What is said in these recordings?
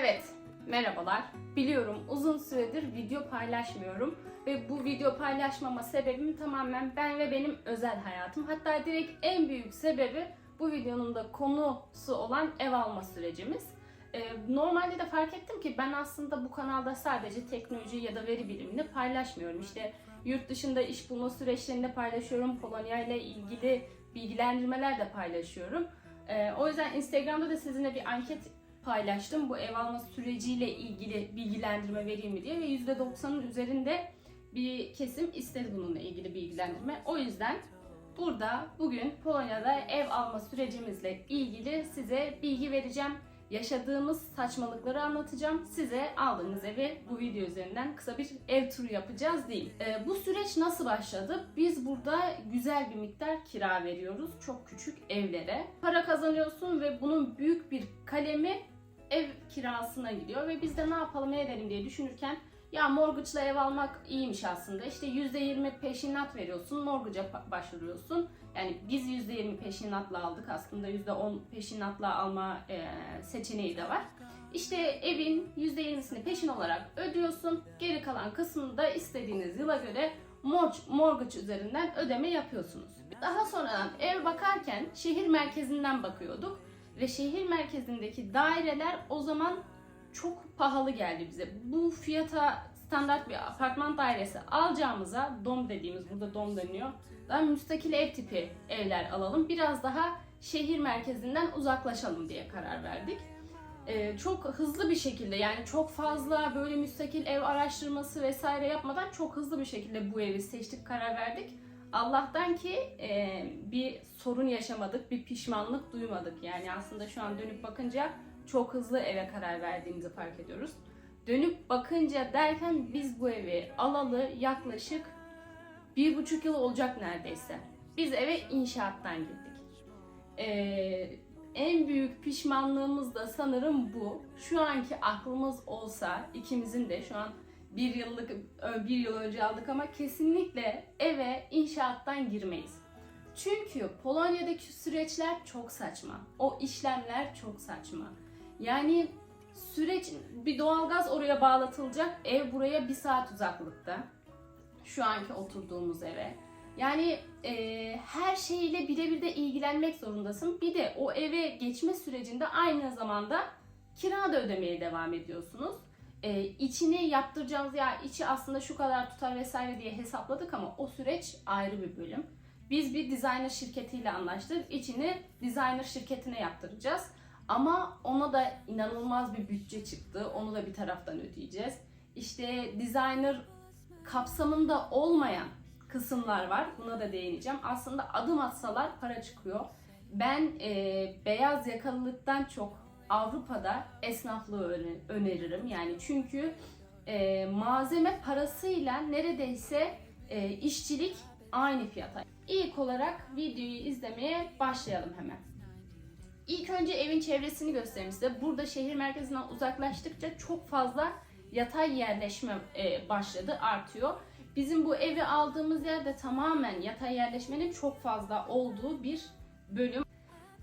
Evet, merhabalar. Biliyorum uzun süredir video paylaşmıyorum ve bu video paylaşmama sebebim tamamen ben ve benim özel hayatım. Hatta direkt en büyük sebebi bu videonun da konusu olan ev alma sürecimiz. Ee, normalde de fark ettim ki ben aslında bu kanalda sadece teknoloji ya da veri bilimini paylaşmıyorum. İşte yurt dışında iş bulma süreçlerini de paylaşıyorum. Polonya ile ilgili bilgilendirmeler de paylaşıyorum. Ee, o yüzden Instagram'da da sizinle bir anket paylaştım. Bu ev alma süreciyle ilgili bilgilendirme vereyim mi diye ve %90'ın üzerinde bir kesim istedi bununla ilgili bilgilendirme. O yüzden burada bugün Polonya'da ev alma sürecimizle ilgili size bilgi vereceğim. Yaşadığımız saçmalıkları anlatacağım. Size aldığınız evi bu video üzerinden kısa bir ev turu yapacağız diyeyim. Ee, bu süreç nasıl başladı? Biz burada güzel bir miktar kira veriyoruz. Çok küçük evlere. Para kazanıyorsun ve bunun büyük bir kalemi ev kirasına gidiyor ve biz de ne yapalım ne edelim diye düşünürken ya mortgage'la ev almak iyiymiş aslında. İşte %20 peşinat veriyorsun, mortgage'a başvuruyorsun. Yani biz %20 peşinatla aldık aslında %10 peşinatla alma e, seçeneği de var. İşte evin %20'sini peşin olarak ödüyorsun. Geri kalan kısmını da istediğiniz yıla göre mor- mortgage üzerinden ödeme yapıyorsunuz. Daha sonradan ev bakarken şehir merkezinden bakıyorduk ve şehir merkezindeki daireler o zaman çok pahalı geldi bize. Bu fiyata standart bir apartman dairesi alacağımıza dom dediğimiz burada dom deniyor. Daha müstakil ev tipi evler alalım. Biraz daha şehir merkezinden uzaklaşalım diye karar verdik. Ee, çok hızlı bir şekilde yani çok fazla böyle müstakil ev araştırması vesaire yapmadan çok hızlı bir şekilde bu evi seçtik karar verdik. Allah'tan ki e, bir sorun yaşamadık, bir pişmanlık duymadık. Yani aslında şu an dönüp bakınca çok hızlı eve karar verdiğimizi fark ediyoruz. Dönüp bakınca derken biz bu evi alalı yaklaşık bir buçuk yıl olacak neredeyse. Biz eve inşaattan girdik. Ee, en büyük pişmanlığımız da sanırım bu. Şu anki aklımız olsa ikimizin de şu an bir yıllık bir yıl önce aldık ama kesinlikle eve inşaattan girmeyiz. Çünkü Polonya'daki süreçler çok saçma. O işlemler çok saçma. Yani süreç bir doğalgaz oraya bağlatılacak. Ev buraya bir saat uzaklıkta. Şu anki oturduğumuz eve. Yani e, her şeyle birebir de ilgilenmek zorundasın. Bir de o eve geçme sürecinde aynı zamanda kira da ödemeye devam ediyorsunuz. E, içini yaptıracağımız ya içi aslında şu kadar tutar vesaire diye hesapladık ama o süreç ayrı bir bölüm. Biz bir designer şirketiyle anlaştık. İçini designer şirketine yaptıracağız. Ama ona da inanılmaz bir bütçe çıktı. Onu da bir taraftan ödeyeceğiz. İşte designer kapsamında olmayan kısımlar var. Buna da değineceğim. Aslında adım atsalar para çıkıyor. Ben e, beyaz yakalılıktan çok Avrupa'da esnaflığı öne- öneririm. Yani çünkü e, malzeme parasıyla neredeyse e, işçilik aynı fiyata. İlk olarak videoyu izlemeye başlayalım hemen. İlk önce evin çevresini göstereyim size. Burada şehir merkezinden uzaklaştıkça çok fazla yatay yerleşme e, başladı, artıyor. Bizim bu evi aldığımız yerde tamamen yatay yerleşmenin çok fazla olduğu bir bölüm.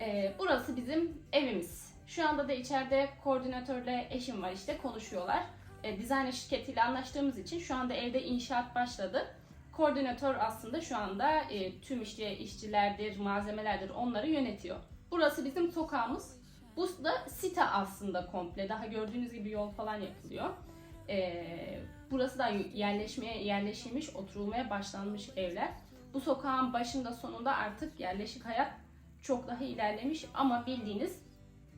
E, burası bizim evimiz. Şu anda da içeride koordinatörle eşim var işte konuşuyorlar. E, dizayn şirketiyle anlaştığımız için şu anda evde inşaat başladı. Koordinatör aslında şu anda e, tüm işte işçilerdir, malzemelerdir onları yönetiyor. Burası bizim sokağımız. Bu da site aslında komple. Daha gördüğünüz gibi yol falan yapılıyor. Ee, burası da yerleşmeye yerleşilmiş, oturulmaya başlanmış evler. Bu sokağın başında sonunda artık yerleşik hayat çok daha ilerlemiş ama bildiğiniz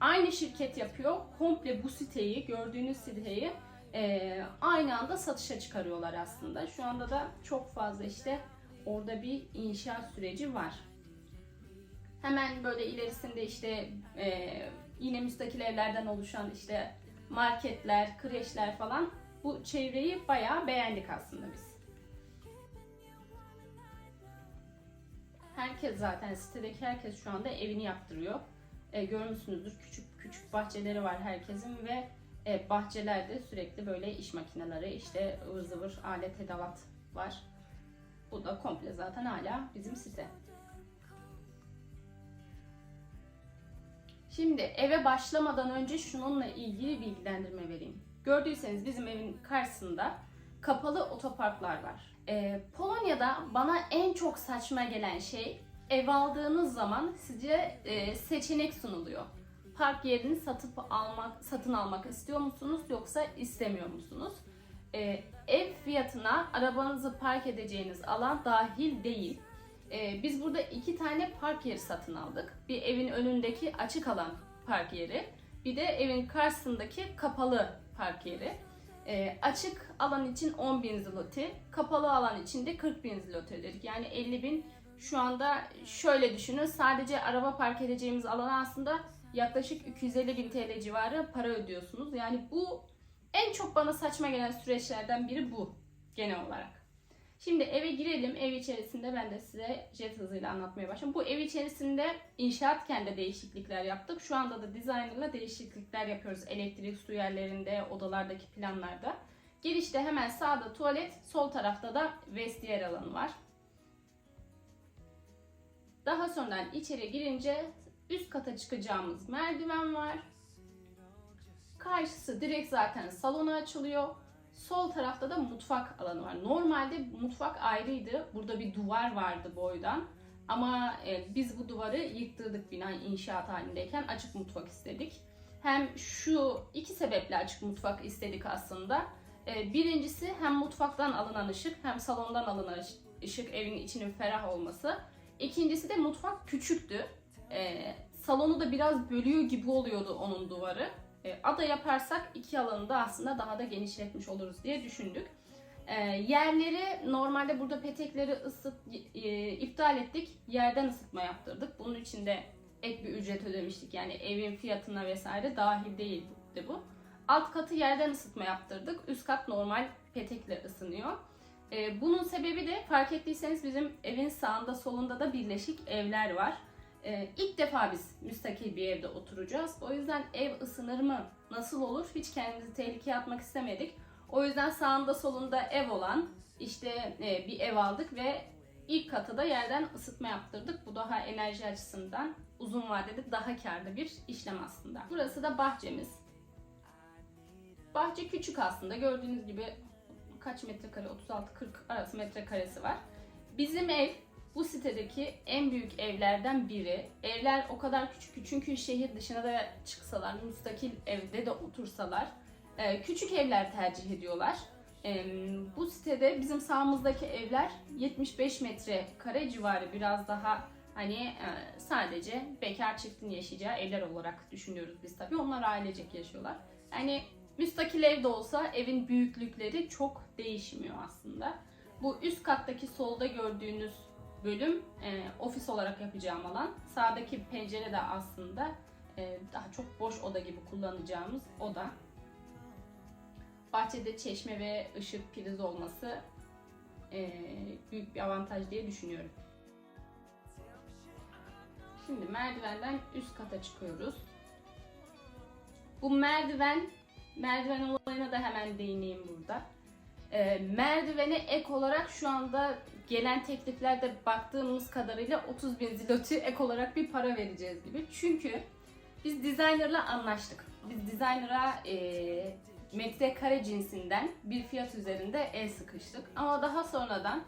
aynı şirket yapıyor. Komple bu siteyi, gördüğünüz siteyi e, aynı anda satışa çıkarıyorlar aslında. Şu anda da çok fazla işte orada bir inşaat süreci var. Hemen böyle ilerisinde işte e, yine müstakil evlerden oluşan işte marketler, kreşler falan bu çevreyi bayağı beğendik aslında biz. Herkes zaten sitedeki herkes şu anda evini yaptırıyor. E, görmüşsünüzdür küçük küçük bahçeleri var herkesin ve e, bahçelerde sürekli böyle iş makineleri işte ıvır zıvır alet edevat var. Bu da komple zaten hala bizim site. Şimdi eve başlamadan önce şununla ilgili bilgilendirme vereyim. Gördüyseniz bizim evin karşısında kapalı otoparklar var. Ee, Polonya'da bana en çok saçma gelen şey ev aldığınız zaman size e, seçenek sunuluyor. Park yerini satıp almak, satın almak istiyor musunuz yoksa istemiyor musunuz? Ee, ev fiyatına arabanızı park edeceğiniz alan dahil değil. Ee, biz burada iki tane park yeri satın aldık. Bir evin önündeki açık alan park yeri, bir de evin karşısındaki kapalı park yeri. Ee, açık alan için 10.000 zloty, kapalı alan için de 40.000 zloty dedik. Yani 50.000 şu anda şöyle düşünün sadece araba park edeceğimiz alana aslında yaklaşık 250.000 TL civarı para ödüyorsunuz. Yani bu en çok bana saçma gelen süreçlerden biri bu genel olarak. Şimdi eve girelim. Ev içerisinde ben de size jet hızıyla anlatmaya başlayayım. Bu ev içerisinde inşaatken de değişiklikler yaptık. Şu anda da designerla değişiklikler yapıyoruz. Elektrik su yerlerinde, odalardaki planlarda. Girişte hemen sağda tuvalet, sol tarafta da vestiyer alanı var. Daha sonradan içeri girince üst kata çıkacağımız merdiven var. Karşısı direkt zaten salona açılıyor. Sol tarafta da mutfak alanı var. Normalde mutfak ayrıydı. Burada bir duvar vardı boydan. Ama e, biz bu duvarı yıktırdık bina inşaat halindeyken açık mutfak istedik. Hem şu iki sebeple açık mutfak istedik aslında. E, birincisi hem mutfaktan alınan ışık hem salondan alınan ışık evin içinin ferah olması. İkincisi de mutfak küçüktü. E, salonu da biraz bölüyor gibi oluyordu onun duvarı. E, ada yaparsak iki alanı da aslında daha da genişletmiş oluruz diye düşündük. E, yerleri normalde burada petekleri ısıt e, iptal ettik. Yerden ısıtma yaptırdık. Bunun için de ek bir ücret ödemiştik. Yani evin fiyatına vesaire dahil değildi bu. Alt katı yerden ısıtma yaptırdık. Üst kat normal petekle ısınıyor. E, bunun sebebi de fark ettiyseniz bizim evin sağında solunda da birleşik evler var. Ee, ilk defa biz müstakil bir evde oturacağız. O yüzden ev ısınır mı? Nasıl olur? Hiç kendimizi tehlikeye atmak istemedik. O yüzden sağında solunda ev olan işte e, bir ev aldık ve ilk kata da yerden ısıtma yaptırdık. Bu daha enerji açısından uzun vadede daha karlı bir işlem aslında. Burası da bahçemiz. Bahçe küçük aslında. Gördüğünüz gibi kaç metrekare? 36-40 arası metrekaresi var. Bizim ev bu sitedeki en büyük evlerden biri. Evler o kadar küçük ki çünkü şehir dışına da çıksalar, müstakil evde de otursalar e, küçük evler tercih ediyorlar. E, bu sitede bizim sağımızdaki evler 75 metrekare civarı biraz daha hani e, sadece bekar çiftin yaşayacağı evler olarak düşünüyoruz biz tabii. Onlar ailecek yaşıyorlar. Yani müstakil ev de olsa evin büyüklükleri çok değişmiyor aslında. Bu üst kattaki solda gördüğünüz bölüm e, ofis olarak yapacağım alan. Sağdaki pencere de aslında e, daha çok boş oda gibi kullanacağımız oda. Bahçede çeşme ve ışık priz olması e, büyük bir avantaj diye düşünüyorum. Şimdi merdivenden üst kata çıkıyoruz. Bu merdiven, merdiven olayına da hemen değineyim burada. E, merdivene ek olarak şu anda gelen tekliflerde baktığımız kadarıyla 30 bin zloty ek olarak bir para vereceğiz gibi. Çünkü biz designerla anlaştık. Biz designer'a e, metrekare cinsinden bir fiyat üzerinde el sıkıştık. Ama daha sonradan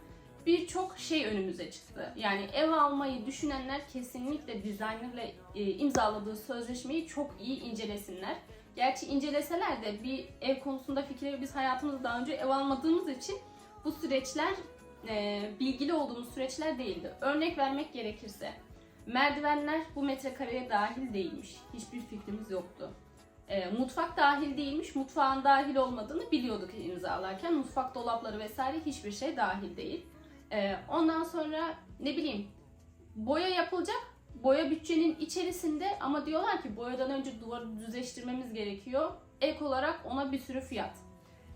birçok şey önümüze çıktı. Yani ev almayı düşünenler kesinlikle designerla e, imzaladığı sözleşmeyi çok iyi incelesinler. Gerçi inceleseler de bir ev konusunda fikirleri biz hayatımızda daha önce ev almadığımız için bu süreçler e, bilgili olduğumuz süreçler değildi. Örnek vermek gerekirse merdivenler bu metrekareye dahil değilmiş. Hiçbir fikrimiz yoktu. E, mutfak dahil değilmiş. Mutfağın dahil olmadığını biliyorduk imzalarken. Mutfak dolapları vesaire hiçbir şey dahil değil. E, ondan sonra ne bileyim boya yapılacak. Boya bütçenin içerisinde ama diyorlar ki boyadan önce duvarı düzleştirmemiz gerekiyor. Ek olarak ona bir sürü fiyat.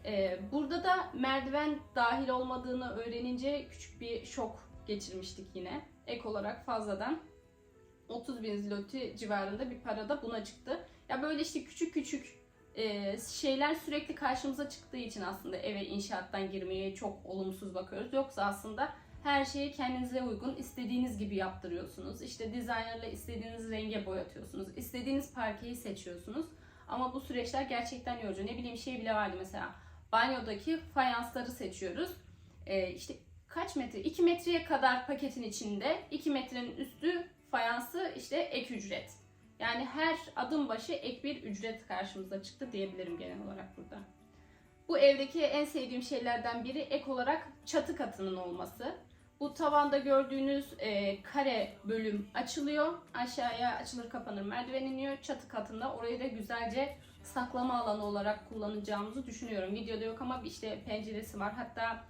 Ee, burada da merdiven dahil olmadığını öğrenince küçük bir şok geçirmiştik yine. Ek olarak fazladan 30 bin zloty civarında bir para da buna çıktı. Ya böyle işte küçük küçük e, şeyler sürekli karşımıza çıktığı için aslında eve inşaattan girmeye çok olumsuz bakıyoruz. Yoksa aslında Her şeyi kendinize uygun, istediğiniz gibi yaptırıyorsunuz. İşte designerla istediğiniz renge boyatıyorsunuz. İstediğiniz parkeyi seçiyorsunuz. Ama bu süreçler gerçekten yorucu. Ne bileyim şey bile vardı mesela. Banyodaki fayansları seçiyoruz. Ee, işte kaç metre? 2 metreye kadar paketin içinde. 2 metrenin üstü fayansı işte ek ücret. Yani her adım başı ek bir ücret karşımıza çıktı diyebilirim genel olarak burada. Bu evdeki en sevdiğim şeylerden biri ek olarak çatı katının olması. Bu tavanda gördüğünüz e, kare bölüm açılıyor. Aşağıya açılır kapanır merdiven iniyor. Çatı katında orayı da güzelce saklama alanı olarak kullanacağımızı düşünüyorum. Videoda yok ama işte penceresi var. Hatta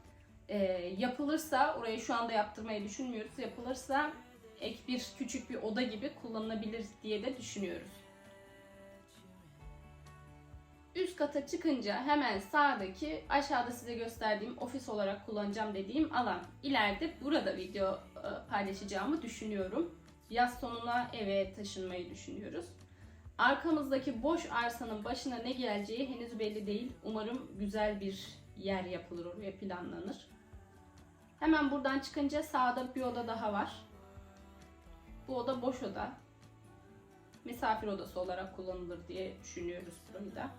e, yapılırsa orayı şu anda yaptırmayı düşünmüyoruz. Yapılırsa ek bir küçük bir oda gibi kullanılabilir diye de düşünüyoruz. Üst kata çıkınca hemen sağdaki aşağıda size gösterdiğim ofis olarak kullanacağım dediğim alan. İleride burada video e, paylaşacağımı düşünüyorum. Yaz sonuna eve taşınmayı düşünüyoruz. Arkamızdaki boş arsanın başına ne geleceği henüz belli değil. Umarım güzel bir yer yapılır oraya planlanır. Hemen buradan çıkınca sağda bir oda daha var. Bu oda boş oda. Misafir odası olarak kullanılır diye düşünüyoruz burayı da.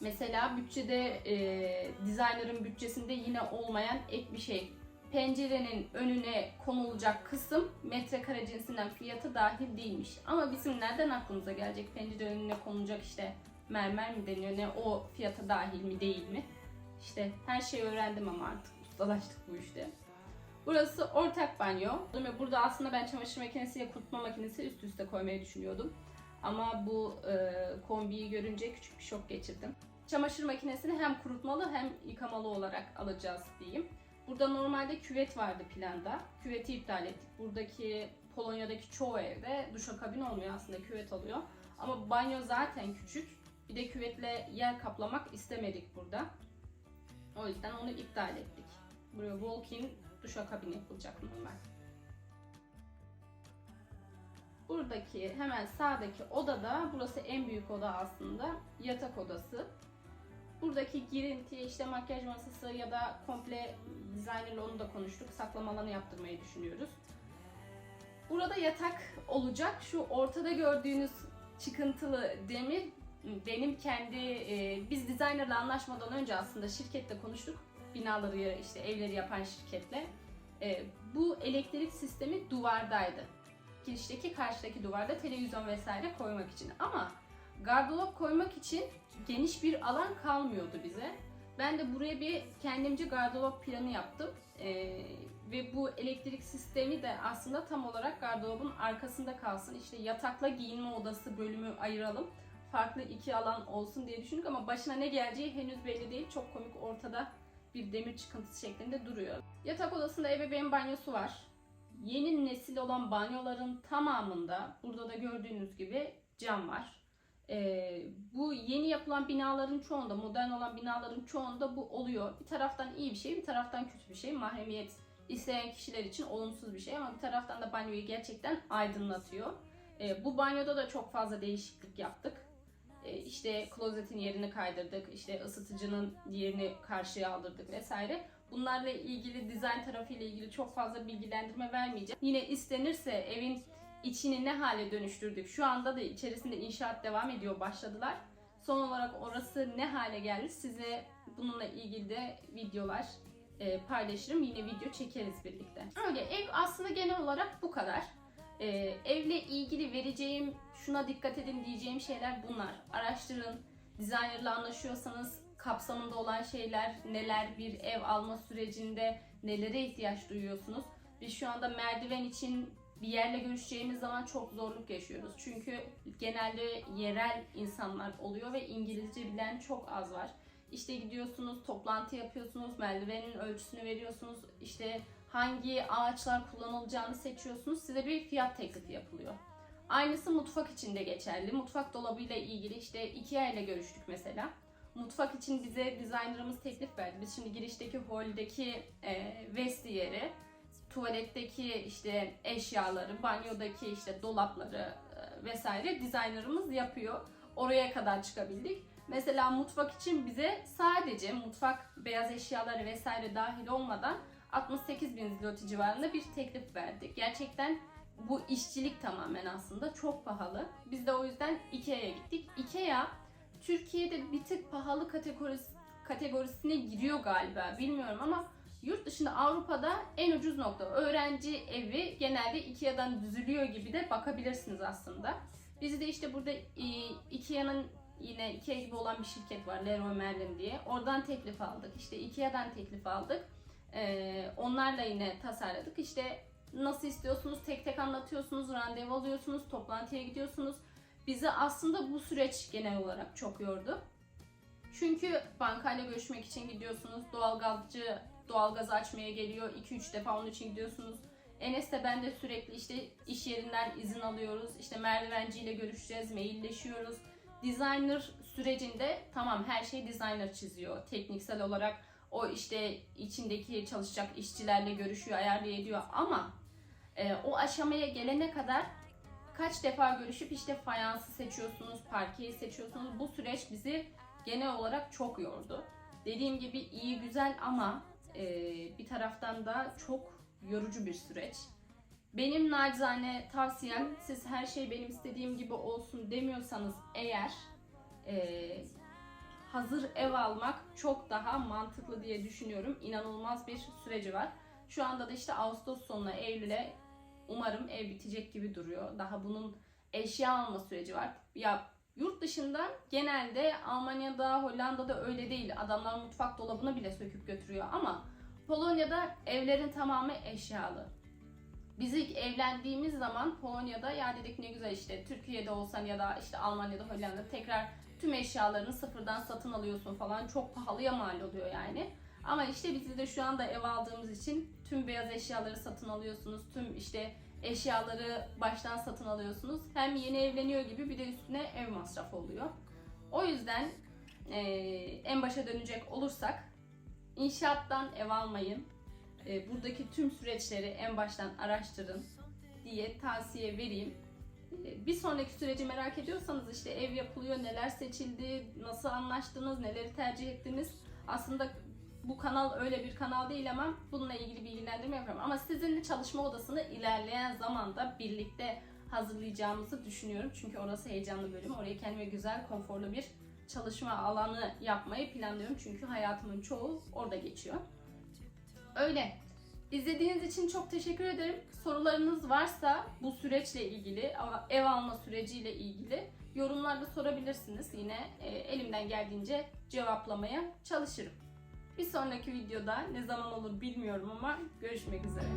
Mesela bütçede e, designer'ın bütçesinde yine olmayan ek bir şey. Pencerenin önüne konulacak kısım metrekare cinsinden fiyatı dahil değilmiş. Ama bizim nereden aklımıza gelecek pencere önüne konulacak işte mermer mi deniyor ne o fiyata dahil mi değil mi? İşte her şeyi öğrendim ama artık ustalaştık bu işte. Burası ortak banyo. Burada aslında ben çamaşır makinesi ile kurutma makinesi üst üste koymayı düşünüyordum. Ama bu e, kombiyi görünce küçük bir şok geçirdim. Çamaşır makinesini hem kurutmalı hem yıkamalı olarak alacağız diyeyim. Burada normalde küvet vardı planda. Küveti iptal ettik. Buradaki Polonya'daki çoğu evde duşakabin olmuyor aslında küvet alıyor. Ama banyo zaten küçük. Bir de küvetle yer kaplamak istemedik burada. O yüzden onu iptal ettik. Buraya walk-in duşakabin yapılacak normal. Buradaki hemen sağdaki odada, burası en büyük oda aslında, yatak odası. Buradaki girinti, işte makyaj masası ya da komple designerle onu da konuştuk. Saklama alanı yaptırmayı düşünüyoruz. Burada yatak olacak. Şu ortada gördüğünüz çıkıntılı demir benim kendi e, biz designerla anlaşmadan önce aslında şirkette konuştuk. Binaları işte evleri yapan şirketle. E, bu elektrik sistemi duvardaydı. Girişteki karşıdaki duvarda televizyon vesaire koymak için. Ama gardırop koymak için geniş bir alan kalmıyordu bize. Ben de buraya bir kendimce gardırop planı yaptım. Ee, ve bu elektrik sistemi de aslında tam olarak gardırobun arkasında kalsın. İşte yatakla giyinme odası bölümü ayıralım. Farklı iki alan olsun diye düşündük ama başına ne geleceği henüz belli değil. Çok komik ortada bir demir çıkıntısı şeklinde duruyor. Yatak odasında ebeveyn banyosu var. Yeni nesil olan banyoların tamamında burada da gördüğünüz gibi cam var. Ee, bu yeni yapılan binaların çoğunda, modern olan binaların çoğunda bu oluyor. Bir taraftan iyi bir şey, bir taraftan kötü bir şey. Mahremiyet isteyen kişiler için olumsuz bir şey ama bir taraftan da banyoyu gerçekten aydınlatıyor. Ee, bu banyoda da çok fazla değişiklik yaptık. Ee, işte klozetin yerini kaydırdık, işte ısıtıcının yerini karşıya aldırdık vesaire. Bunlarla ilgili dizayn tarafıyla ilgili çok fazla bilgilendirme vermeyeceğim. Yine istenirse evin içini ne hale dönüştürdük. Şu anda da içerisinde inşaat devam ediyor, başladılar. Son olarak orası ne hale geldi size bununla ilgili de videolar e, paylaşırım. Yine video çekeriz birlikte. Öyle ev aslında genel olarak bu kadar. E, evle ilgili vereceğim, şuna dikkat edin diyeceğim şeyler bunlar. Araştırın, designerla anlaşıyorsanız kapsamında olan şeyler neler, bir ev alma sürecinde nelere ihtiyaç duyuyorsunuz. Biz şu anda merdiven için bir yerle görüşeceğimiz zaman çok zorluk yaşıyoruz. Çünkü genelde yerel insanlar oluyor ve İngilizce bilen çok az var. İşte gidiyorsunuz, toplantı yapıyorsunuz, merdivenin ölçüsünü veriyorsunuz, işte hangi ağaçlar kullanılacağını seçiyorsunuz, size bir fiyat teklifi yapılıyor. Aynısı mutfak için de geçerli. Mutfak dolabıyla ilgili işte IKEA ile görüştük mesela. Mutfak için bize designerımız teklif verdi. Biz şimdi girişteki holdeki e, vestiyeri, tuvaletteki işte eşyaları, banyodaki işte dolapları, e, vesaire designerımız yapıyor. Oraya kadar çıkabildik. Mesela mutfak için bize sadece mutfak beyaz eşyaları vesaire dahil olmadan 68 bin zloty civarında bir teklif verdik. Gerçekten bu işçilik tamamen aslında çok pahalı. Biz de o yüzden Ikea'ya gittik. Ikea Türkiye'de bir tık pahalı kategorisi, kategorisine giriyor galiba bilmiyorum ama yurt dışında Avrupa'da en ucuz nokta. Öğrenci evi genelde Ikea'dan düzülüyor gibi de bakabilirsiniz aslında. Biz de işte burada e, Ikea'nın yine Ikea gibi olan bir şirket var Leroy Merlin diye. Oradan teklif aldık. İşte Ikea'dan teklif aldık. Ee, onlarla yine tasarladık. İşte nasıl istiyorsunuz tek tek anlatıyorsunuz, randevu alıyorsunuz, toplantıya gidiyorsunuz. Bizi aslında bu süreç genel olarak çok yordu. Çünkü bankayla görüşmek için gidiyorsunuz. Doğalgazcı doğalgaz açmaya geliyor. 2-3 defa onun için gidiyorsunuz. Enes de ben de sürekli işte iş yerinden izin alıyoruz. İşte merdivenciyle görüşeceğiz, mailleşiyoruz. Designer sürecinde tamam her şey designer çiziyor. Tekniksel olarak o işte içindeki çalışacak işçilerle görüşüyor, ayarlıyor ediyor ama e, o aşamaya gelene kadar kaç defa görüşüp işte fayansı seçiyorsunuz, parkeyi seçiyorsunuz. Bu süreç bizi genel olarak çok yordu. Dediğim gibi iyi güzel ama bir taraftan da çok yorucu bir süreç. Benim nacizane tavsiyem siz her şey benim istediğim gibi olsun demiyorsanız eğer e, hazır ev almak çok daha mantıklı diye düşünüyorum. İnanılmaz bir süreci var. Şu anda da işte Ağustos sonuna Eylül'e umarım ev bitecek gibi duruyor. Daha bunun eşya alma süreci var. Ya yurt dışında genelde Almanya'da, Hollanda'da öyle değil. Adamlar mutfak dolabını bile söküp götürüyor ama Polonya'da evlerin tamamı eşyalı. Biz ilk evlendiğimiz zaman Polonya'da ya dedik ne güzel işte Türkiye'de olsan ya da işte Almanya'da, Hollanda'da tekrar tüm eşyalarını sıfırdan satın alıyorsun falan çok pahalıya mal oluyor yani. Ama işte biz de şu anda ev aldığımız için tüm beyaz eşyaları satın alıyorsunuz. Tüm işte eşyaları baştan satın alıyorsunuz. Hem yeni evleniyor gibi bir de üstüne ev masrafı oluyor. O yüzden eee, en başa dönecek olursak inşaattan ev almayın. Eee, buradaki tüm süreçleri en baştan araştırın diye tavsiye vereyim. Eee, Bir sonraki süreci merak ediyorsanız işte ev yapılıyor, neler seçildi, nasıl anlaştınız, neleri tercih ettiniz. Aslında bu kanal öyle bir kanal değil ama bununla ilgili bilgilendirme yapıyorum. Ama sizinle çalışma odasını ilerleyen zamanda birlikte hazırlayacağımızı düşünüyorum. Çünkü orası heyecanlı bölüm. Orayı kendime güzel, konforlu bir çalışma alanı yapmayı planlıyorum. Çünkü hayatımın çoğu orada geçiyor. Öyle. İzlediğiniz için çok teşekkür ederim. Sorularınız varsa bu süreçle ilgili, ev alma süreciyle ilgili yorumlarda sorabilirsiniz. Yine e, elimden geldiğince cevaplamaya çalışırım. Bir sonraki videoda ne zaman olur bilmiyorum ama görüşmek üzere.